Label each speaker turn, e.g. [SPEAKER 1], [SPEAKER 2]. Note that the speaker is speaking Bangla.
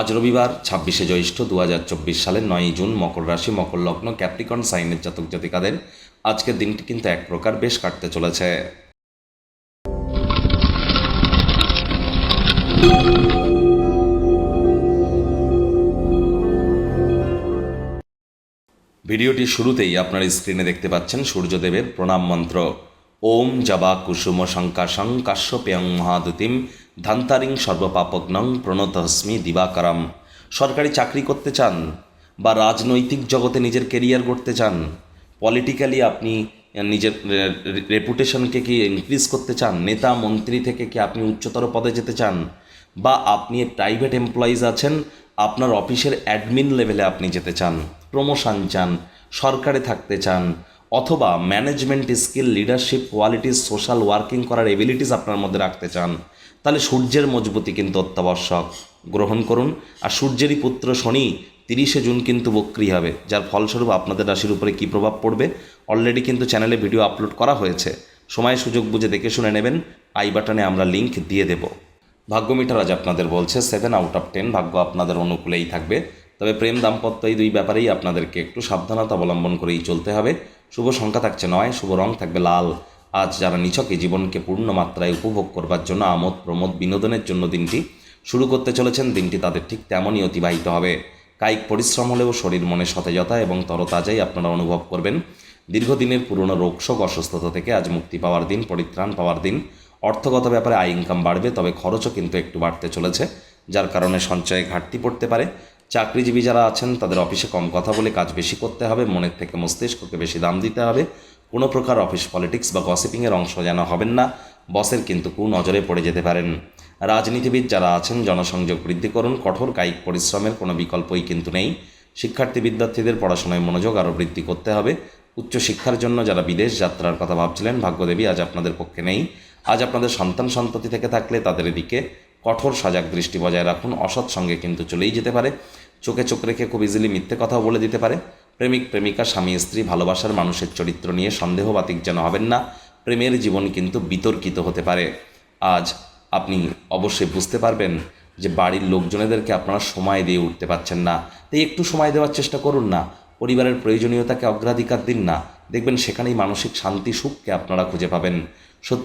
[SPEAKER 1] আজ রবিবার, ছাব্বিশে জ্যৈষ্ঠ দু হাজার চব্বিশ সালের নয়ই জুন মকর রাশি, মকর লগ্ন, ক্যাপ্রিকন সাইনের জাতক জাতিকাদের আজকের দিনটি কিন্তু এক প্রকার বেশ কাটতে চলেছে। ভিডিওটি শুরুতেই আপনার স্ক্রিনে দেখতে পাচ্ছেন সূর্যদেবের প্রণাম মন্ত্র। ওম জবা কুসুম শঙ্কাশং কাশ্যপেয়ং মহাদুতিম ধান্তারিং সর্বপাপগ্নং প্রণতহস্মি দিবাকরম। সরকারি চাকরি করতে চান বা রাজনৈতিক জগতে নিজের কেরিয়ার গড়তে চান পলিটিক্যালি আপনি নিজের রেপুটেশনকে কি ইনক্রিজ করতে চান, নেতা, মন্ত্রী থেকে কি আপনি উচ্চতর পদে যেতে চান, বা আপনি প্রাইভেট এমপ্লয়িজ আছেন, আপনার অফিসের অ্যাডমিন লেভেলে আপনি যেতে চান প্রমোশন চান, সরকারে থাকতে চান অথবা management skill leadership qualities social working করার এবিলিটিস আপনার মধ্যে রাখতে চান, তাহলে সূর্যের মজবুতি কিন্তু অত্যাবশ্যক। গ্রহণ করুন। আর সূর্যেরই পুত্র শনি তিরিশে জুন কিন্তু বক্রি হবে, যার ফলস্বরূপ আপনাদের রাশির উপরে কী প্রভাব পড়বে? অলরেডি কিন্তু চ্যানেলে ভিডিও আপলোড করা হয়েছে। সময় সুযোগ বুঝে দেখে শুনে নেবেন। আই বাটনে আমরা লিংক দিয়ে দেব। ভাগ্য মিটার আজ আপনাদের বলছে সেভেন আউট অফ টেন ভাগ্য আপনাদের অনুকূলেই থাকবে। তবে প্রেম দাম্পত্য এই দুই ব্যাপারেই আপনাদেরকে একটু সাবধানতা অবলম্বন করেই চলতে হবে। শুভ সংখ্যা থাকছে নয়, শুভ রং থাকবে লাল। আজ যারা নিছকে জীবনকে পূর্ণ মাত্রায় উপভোগ করবার জন্য আমোদ, প্রমোদ, বিনোদনের জন্য দিনটি শুরু করতে চলেছেন, দিনটি তাদের ঠিক তেমনই অতিবাহিত হবে। কায়িক পরিশ্রম হলেও শরীর মনে সতেজতা এবং তরতাজাই আপনারা অনুভব করবেন। দীর্ঘদিনের পুরনো রোগশোক অসুস্থতা থেকে আজ মুক্তি পাওয়ার দিন, পরিত্রাণ পাওয়ার দিন। অর্থগত ব্যাপারে আয় ইনকাম বাড়বে, তবে খরচও কিন্তু একটু বাড়তে চলেছে, যার কারণে সঞ্চয়ে ঘাটতি পড়তে পারে। চাকরিজীবী যারা আছেন, তাদের অফিসে কম কথা বলে কাজ বেশি করতে হবে, মনের থেকে মস্তিষ্ককে বেশি দাম দিতে হবে। কোনো প্রকার অফিস পলিটিক্স বা গসিপিংয়ের অংশ যেন হবেন না, বসের কিন্তু কু নজরে পড়ে যেতে পারেন। রাজনীতিবিদ যারা আছেন, জনসংযোগ বৃদ্ধি করুন, কঠোর কায়িক পরিশ্রমের কোনো বিকল্পই কিন্তু নেই। শিক্ষার্থী বিদ্যার্থীদের পড়াশোনায় মনোযোগ আরও বৃদ্ধি করতে হবে। উচ্চশিক্ষার জন্য যারা বিদেশ যাত্রার কথা ভাবছিলেন, ভাগ্যদেবী আজ আপনাদের পক্ষে নেই। আজ আপনাদের সন্তান সন্ততি থেকে থাকলে তাদের এদিকে কঠোর সজাগ দৃষ্টি বজায় রাখুন। অসৎ সঙ্গে কিন্তু চলেই যেতে পারে। চোখে চোখ রেখে খুব ইজিলি মিথ্যে কথাও বলে দিতে পারে। প্রেমিক, প্রেমিকা, স্বামী, স্ত্রী ভালোবাসার মানুষের চরিত্র নিয়ে সন্দেহবাতিক যেন হবেন না। প্রেমের জীবন কিন্তু বিতর্কিত হতে পারে। আজ আপনি অবশ্যই বুঝতে পারবেন যে বাড়ির লোকজনেদেরকে আপনারা সময় দিয়ে উঠতে পারছেন না। তাই একটু সময় দেওয়ার চেষ্টা করুন না। পরিবারের প্রয়োজনীয়তাকে অগ্রাধিকার দিন না। দেখবেন সেখানেই মানসিক শান্তি সুখকে আপনারা খুঁজে পাবেন। শত্রু